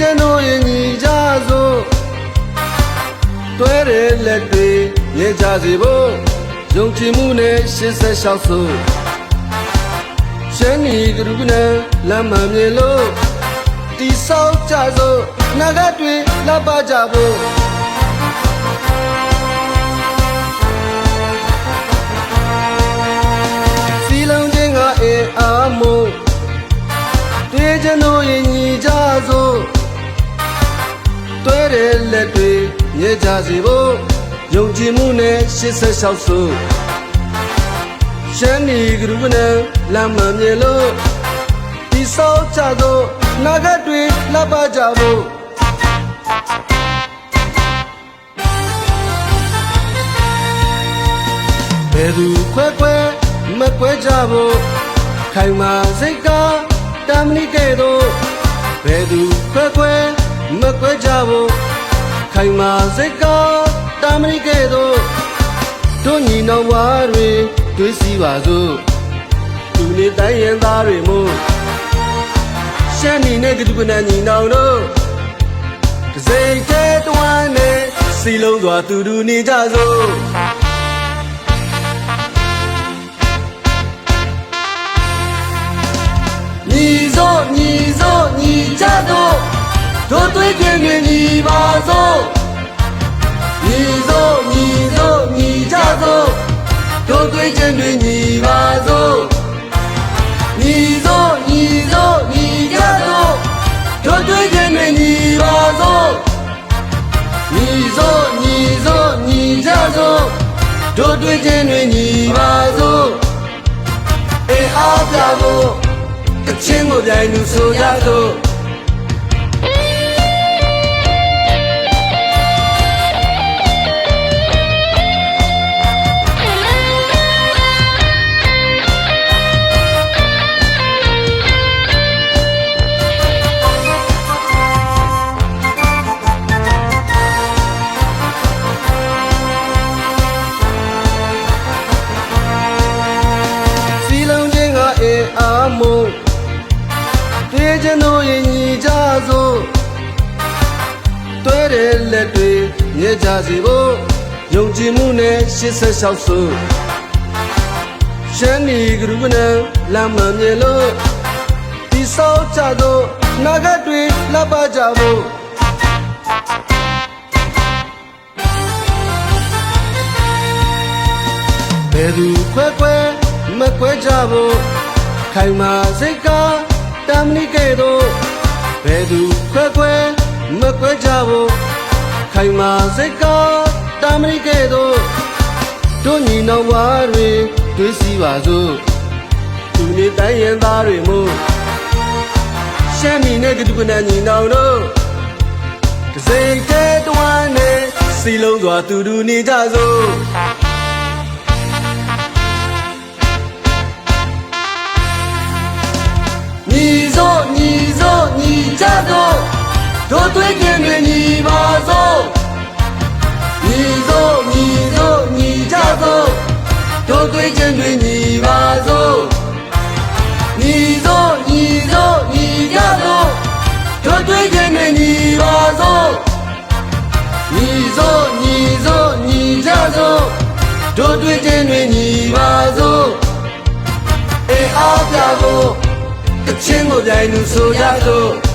ကျွန်တော်ရင်ညီကြစို့တွဲတဲ့လက်တွေရဲကြစီဖို့ယုံကြည်မှုနဲ့86စို့ရှင်းဤကရုဏာလမ်းမမြင်လို့တိဆောက်ကြစို့နာဂတ်တွေလက်ပါကြဖို့ စီဖို့ယုံကြည်မှုနဲ့ရှေ့ဆက်လျှောက်စို့ရှမ်းနီကရုကနဲ့လမ်းမမြင်လို့ဒီဆောက်ကြသောနာဂတ်တွေလှပကြဖို့ဘယ်သူခွဲခွဲမခွဲကြဖို့ခိုင်မာစိတ်ကတမဏိကဲ့သို့ဘယ်သူခွဲခွဲမခွဲကြဖို့ ခိုင်မာစိတ်ကတမဏိကဲ့သို့တို့ညီနောင်ဝါတွေတွေးစီပါစို့သူနေတိုင်းရင်သားတွေမို့ရှမ်းနီနဲ့ကတူကနညီနောင်တို့ကစိတ်ကဲတဝမ်းနဲ့စီလုံးစွာသူတူနေကြစို့ညီစို့ညီစို့ညီကြစို့ တို့တွေးကြင်နေညီပါစို့ညီစို့ညီစို့ညီကြစို့တို့တွေးကြင်နေညီပါစို့ညီစို့ညီစို့ညီကြစို့တို့တွေးကြင်နေညီပါစို့ညီစို့ညီစို့ညီကြစို့တို့တွေးကြင်နေညီပါစို့အေးအားပြဖို့အချင်းကိုပြိုင်သူဆိုရသောစီ ချင်တို့ရင်ညီကြစို့တွဲတဲ့လက်တွေမြဲကြစီဖို့ယုံကြည်မှုနဲ့ရှေ့ဆက်လျှောက်စို့ရှမ်းနီကရုကနဲ့လမ်းမမြင်လို့ဒီဆောက်ကြသောနာဂတ်တွေလှပကြဖို့ဘယ်သူခွဲခွဲမခွဲကြဖို့ခိုင်မာစိတ်က တမဏိကဲ့သို့ဘယ်သူခွဲခွဲမခွဲကြဖို့ခိုင်မာစိတ်ကတမဏိကဲ့သို့တို့ညီနောင်ဝါတွေတွေးစီပါစို့သူနေတိုင်းရင်သားတွေမို့ရှမ်းနီနဲ့ကတူကနညီနောင်တို့ကစိတ်ကဲတဝမ်းနဲ့စီလုံးစွာသူတူနေကြစို့ တို့တွေးကြင်တွေညီပါစို့ညီစို့ညီစို့ညီကြစို့တို့တွေးကြင်တွေညီပါစို့ညီစို့ညီစို့ညီကြစို့တို့တွေးကြင်တွေညီပါစို့ညီစို့ညီစို့ညီကြစို့တို့တွေးကြင်တွေညီပါစို့အေးအားပြဖို့အချင်းကိုပြိုင်သူဆိုရသော